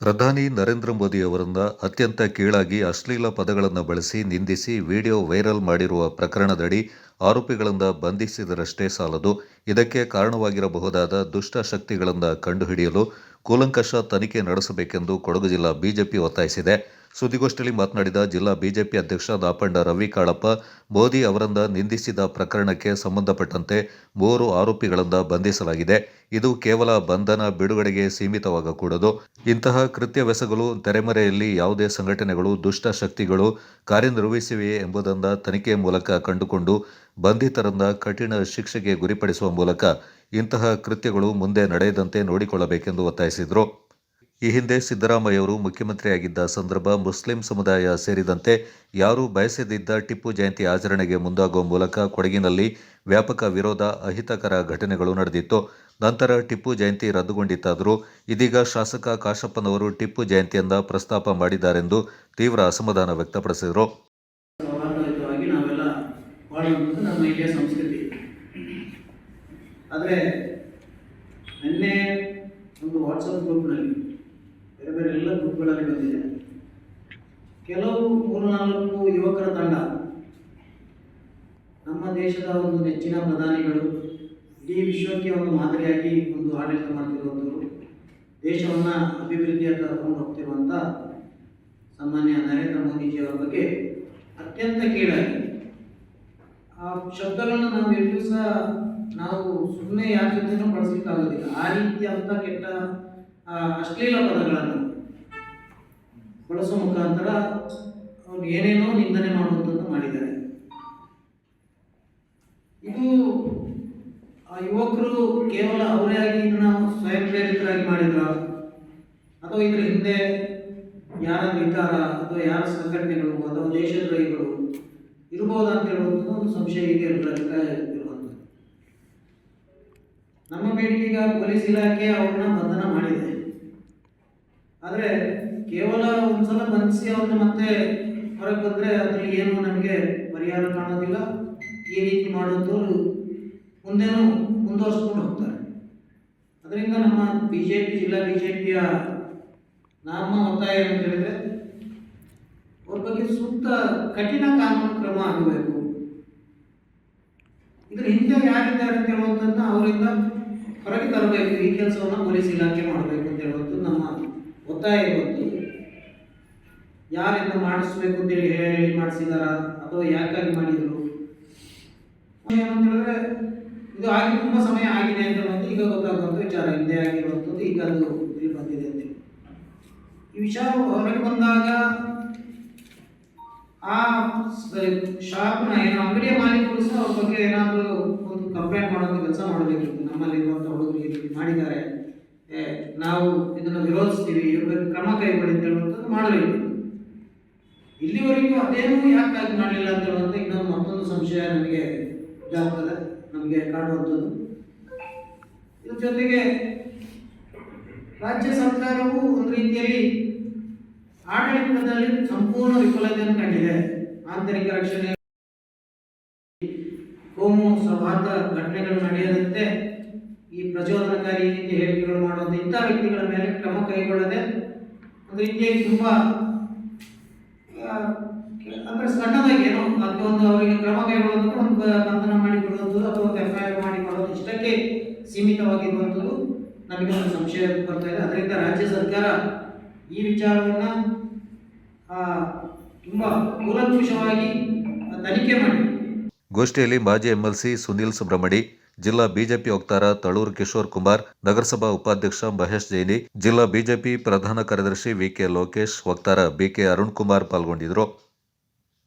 ಪ್ರಧಾನಿ ನರೇಂದ್ರ ಮೋದಿ ಅವರನ್ನ ಅತ್ಯಂತ ಕೀಳಾಗಿ ಅಶ್ಲೀಲ ಪದಗಳನ್ನು ಬಳಸಿ ನಿಂದಿಸಿ ವಿಡಿಯೋ ವೈರಲ್ ಮಾಡಿರುವ ಪ್ರಕರಣದಡಿ ಆರೋಪಿಗಳಿಂದ ಬಂಧಿಸಿದರಷ್ಟೇ ಸಾಲದು. ಇದಕ್ಕೆ ಕಾರಣವಾಗಿರಬಹುದಾದ ದುಷ್ಟ ಶಕ್ತಿಗಳನ್ನು ಕಂಡುಹಿಡಿಯಲು ಕೂಲಂಕಷ ತನಿಖೆ ನಡೆಸಬೇಕೆಂದು ಕೊಡಗು ಜಿಲ್ಲಾ ಬಿಜೆಪಿ ಒತ್ತಾಯಿಸಿದೆ. ಸುದ್ದಿಗೋಷ್ಠಿಯಲ್ಲಿ ಮಾತನಾಡಿದ ಜಿಲ್ಲಾ ಬಿಜೆಪಿ ಅಧ್ಯಕ್ಷ ದಾಪಂಡ ರವಿ ಕಾಳಪ್ಪ, ಮೋದಿ ಅವರಿಂದ ನಿಂದಿಸಿದ ಪ್ರಕರಣಕ್ಕೆ ಸಂಬಂಧಪಟ್ಟಂತೆ ಮೂರು ಆರೋಪಿಗಳಿಂದ ಬಂಧಿಸಲಾಗಿದೆ. ಇದು ಕೇವಲ ಬಂಧನ ಬಿಡುಗಡೆಗೆ ಸೀಮಿತವಾಗಕೂಡದು. ಇಂತಹ ಕೃತ್ಯವೆಸಗಲು ತೆರೆಮರೆಯಲ್ಲಿ ಯಾವುದೇ ಸಂಘಟನೆಗಳು, ದುಷ್ಟ ಶಕ್ತಿಗಳು ಕಾರ್ಯನಿರ್ವಹಿಸಿವೆಯೇ ಎಂಬುದನ್ನು ತನಿಖೆ ಮೂಲಕ ಕಂಡುಕೊಂಡು ಬಂಧಿತರನ್ನ ಕಠಿಣ ಶಿಕ್ಷೆಗೆ ಗುರಿಪಡಿಸುವ ಮೂಲಕ ಇಂತಹ ಕೃತ್ಯಗಳು ಮುಂದೆ ನಡೆಯದಂತೆ ನೋಡಿಕೊಳ್ಳಬೇಕೆಂದು ಒತ್ತಾಯಿಸಿದರು. ಈ ಹಿಂದೆ ಸಿದ್ದರಾಮಯ್ಯವರು ಮುಖ್ಯಮಂತ್ರಿಯಾಗಿದ್ದ ಸಂದರ್ಭ ಮುಸ್ಲಿಂ ಸಮುದಾಯ ಸೇರಿದಂತೆ ಯಾರೂ ಬಯಸದಿದ್ದ ಟಿಪ್ಪು ಜಯಂತಿ ಆಚರಣೆಗೆ ಮುಂದಾಗುವ ಮೂಲಕ ಕೊಡಗಿನಲ್ಲಿ ವ್ಯಾಪಕ ವಿರೋಧ, ಅಹಿತಕರ ಘಟನೆಗಳು ನಡೆದಿತ್ತು. ನಂತರ ಟಿಪ್ಪು ಜಯಂತಿ ರದ್ದುಗೊಂಡಿತ್ತಾದರೂ ಇದೀಗ ಶಾಸಕ ಕಾಶಪ್ಪನವರು ಟಿಪ್ಪು ಜಯಂತಿಯಿಂದ ಪ್ರಸ್ತಾಪ ಮಾಡಿದ್ದಾರೆಂದು ತೀವ್ರ ಅಸಮಾಧಾನ ವ್ಯಕ್ತಪಡಿಸಿದರು. ಆದರೆ ಒಂದು ವಾಟ್ಸಪ್ ಗ್ರೂಪ್ನಲ್ಲಿ ಗ್ರೂಪ್ಗಳಲ್ಲಿ ಬಂದಿದೆ ಕೆಲವು ಮೂರು ನಾಲ್ಕು ಯುವಕರ ತಂಡ, ನಮ್ಮ ದೇಶದ ಒಂದು ನೆಚ್ಚಿನ ಪ್ರಧಾನಿಗಳು ಇಡೀ ವಿಶ್ವಕ್ಕೆ ಒಂದು ಮಾದರಿಯಾಗಿ ಒಂದು ಆಡಳಿತ ಮಾಡ್ತಿರುವಂಥವ್ರು, ದೇಶವನ್ನು ಅಭಿವೃದ್ಧಿಯತ್ತ ತಗೊಂಡು ಹೋಗ್ತಿರುವಂಥ ಸಾಮಾನ್ಯ ನರೇಂದ್ರ ಮೋದಿಜಿಯವರ ಬಗ್ಗೆ ಅತ್ಯಂತ ಕೀಳಾಗಿ. ಆ ಶಬ್ದಗಳನ್ನ ನಾವು ಎಲ್ಲೂ ಸಹ ನಾವು ಸುಮ್ಮನೆ ಯಾರ ಜೊತೆನೂ ಬಳಸಲಿಕ್ಕಾಗೋದಿಲ್ಲ. ಆ ರೀತಿಯಾದಂಥ ಕೆಟ್ಟ ಅಶ್ಲೀಲ ಪದಗಳನ್ನು ಬಳಸೋ ಮುಖಾಂತರ ಅವ್ರು ಏನೇನೋ ನಿಂದನೆ ಮಾಡುವಂಥದ್ದು ಮಾಡಿದ್ದಾರೆ. ಇದು ಆ ಯುವಕರು ಕೇವಲ ಅವರೇ ಆಗಿ ಇದನ್ನ ಸ್ವಯಂ ಪ್ರೇರಿತರಾಗಿ ಮಾಡಿದ್ರ? ಅಥವಾ ಇದರ ಹಿಂದೆ ಯಾರ ವಿಚಾರ ಅಥವಾ ಯಾರ ಸಂಘಟನೆಗಳು ಅಥವಾ ದೇಶದ್ರೋಹಿಗಳು ಇರಬಹುದು ಅಂತ ಹೇಳುವಂಥದ್ದು ಒಂದು ಸಂಶಯ ಇದೆ ಇರುವಂಥದ್ದು. ನಮ್ಮ ಬೇಡಿಕೆಗ ಪೊಲೀಸ್ ಇಲಾಖೆ ಅವ್ರನ್ನ ಬಂಧನ ಮಾಡಿದೆ. ಆದರೆ ಕೇವಲ ಒಂದ್ಸಲ ಬಂಧಿಸಿ ಅವ್ರನ್ನ ಮತ್ತೆ ಹೊರಗೆ ಬಂದರೆ ಅದರಲ್ಲಿ ಏನು ನಮಗೆ ಪರಿಹಾರ ಕಾಣೋದಿಲ್ಲ. ಈ ರೀತಿ ಮಾಡುವಂಥವ್ರು ಮುಂದೇನು ಮುಂದುವರ್ಸ್ಕೊಂಡು ಹೋಗ್ತಾರೆ. ಅದರಿಂದ ನಮ್ಮ ಬಿ ಜೆ ಪಿ ಜಿಲ್ಲಾ ಬಿ ಜೆ ಪಿಯ ನಮ್ಮ ಒತ್ತಾಯ ಅಂತ ಹೇಳಿದ್ರೆ, ಅವ್ರ ಬಗ್ಗೆ ಸೂಕ್ತ ಕಠಿಣ ಕಾನೂನು ಕ್ರಮ ಆಗಬೇಕು. ಇದ್ರ ಹಿಂದೆ ಯಾರಿದ್ದಾರೆ ಅಂತ ಹೇಳುವಂಥದ್ದನ್ನ ಅವರಿಂದ ಹೊರಗೆ ತರಬೇಕು. ಈ ಕೆಲಸವನ್ನ ಪೊಲೀಸ್ ಇಲಾಖೆ ಮಾಡಬೇಕು ಅಂತ ಹೇಳುವಂಥದ್ದು ನಮ್ಮ ಒತ್ತಾಯ ಇರುವಂಥದ್ದು. ಯಾರಿಂದ ಮಾಡಿಸ್ಬೇಕು ಅಂತೇಳಿ ಹೇಳಿ ಮಾಡಿಸಿದಾರ ಅಥವಾ ಯಾಕಾಗಿ ಮಾಡಿದ್ರು? ಏನಂತ ಹೇಳಿದ್ರೆ ಇದು ಆಗಿ ತುಂಬಾ ಸಮಯ ಆಗಿದೆ ಅಂತ ಈಗ ಗೊತ್ತಾಗುವಂಥ ವಿಚಾರ. ಹಿಂದೆ ಆಗಿರುವಂಥದ್ದು ಈಗ ಅದು ಇಲ್ಲಿ ಬಂದಿದೆ ಅಂತ. ಈ ವಿಚಾರ ಹೊರಗೆ ಬಂದಾಗ ಆ ಶಾಪ್ನ ಏನೋ ಅಂಗಡಿಯ ಮಾಲೀಕರು ಸಹ ಅವ್ರ ಬಗ್ಗೆ ಏನಾದರೂ ಒಂದು ಕಂಪ್ಲೇಂಟ್ ಮಾಡೋದು ಕೆಲಸ ಮಾಡಬೇಕಿತ್ತು. ನಮ್ಮಲ್ಲಿರುವಂಥ ಹುಡುಗರು ಇಲ್ಲಿ ಮಾಡಿದ್ದಾರೆ. ನಾವು ಇದನ್ನು ವಿರೋಧಿಸ್ತೀವಿ, ಇವ್ರ ಬಗ್ಗೆ ಕ್ರಮ ಕೈಗೊಳ್ಳಿ ಅಂತ ಹೇಳುವಂಥದ್ದು ಮಾಡಬೇಕಿತ್ತು ಇಲ್ಲಿವರೆಗೂ ಅದೇನು ಯಾಕಾಗಿ ಮಾಡಲಿಲ್ಲ ಅಂತ ಹೇಳುವಂಥ ಇನ್ನೊಂದು ಮತ್ತೊಂದು ಸಂಶಯ ನಮಗೆ ಇದಾಗ್ತದೆ, ನಮಗೆ ಕಾಣುವಂಥದ್ದು. ಇದ್ರ ಜೊತೆಗೆ ರಾಜ್ಯ ಸರ್ಕಾರವು ಒಂದು ರೀತಿಯಲ್ಲಿ ಆಡಳಿತದಲ್ಲಿ ಸಂಪೂರ್ಣ ವಿಫಲತೆಯನ್ನು ಕಂಡಿದೆ. ಆಂತರಿಕ ರಕ್ಷಣೆ, ಕೋಮು ಸೌಹಾರ್ದ ಘಟನೆಗಳು ನಡೆಯದಂತೆ ಈ ಪ್ರಚೋದನಕಾರಿ ರೀತಿ ಹೇಳಿಕೆಗಳು ಮಾಡುವಂಥ ಇಂಥ ವ್ಯಕ್ತಿಗಳ ಮೇಲೆ ಕ್ರಮ ಕೈಗೊಳ್ಳದೆ ಒಂದು ರೀತಿಯಲ್ಲಿ ತುಂಬಾ ಆ, ಕೆ- ಅಂದ್ರೆ ಸಣ್ಣದಾಗಿ ಏನೋ ಅದಕ್ಕೆ ಒಂದು ಅವರಿಗೆ ಕ್ರಮ ಕೈಗೊಳ್ಳೋದಕ್ಕೆ ಒಂದು ಬ- ಬಂಧನ ಮಾಡಿಕೊಡುವಂಥದ್ದು ಅಥವಾ ಒಂದು ಎಫ್ ಐ ಆರ್ ಮಾಡಿಕೊಡೋದು ಇಷ್ಟಕ್ಕೆ ಸೀಮಿತವಾಗಿರುವಂಥದ್ದು ನಮಗೆ ಒಂದು ಸಂಶಯ ಬರ್ತಾ ಇದೆ. ಅದರಿಂದ ರಾಜ್ಯ ಸರ್ಕಾರ ಈ ವಿಚಾರವನ್ನು ತುಂಬ ಕೂಲಂಕುಷವಾಗಿ ತನಿಖೆ ಮಾಡಿ. ಗೋಷ್ಠಿಯಲ್ಲಿ ಮಾಜಿ ಎಂಎಲ್ಸಿ ಸುನೀಲ್ ಸುಬ್ರಹ್ಮಣಿ, ಜಿಲ್ಲಾ ಬಿಜೆಪಿ ವಕ್ತಾರ ತಳೂರು ಕಿಶೋರ್ ಕುಮಾರ್, ನಗರಸಭಾ ಉಪಾಧ್ಯಕ್ಷ ಮಹೇಶ್ ಜೈನಿ, ಜಿಲ್ಲಾ ಬಿಜೆಪಿ ಪ್ರಧಾನ ಕಾರ್ಯದರ್ಶಿ ವಿಕೆ ಲೋಕೇಶ್, ವಕ್ತಾರ ಬಿಕೆ ಅರುಣ್ ಕುಮಾರ್ ಪಾಲ್ಗೊಂಡಿದ್ದರು.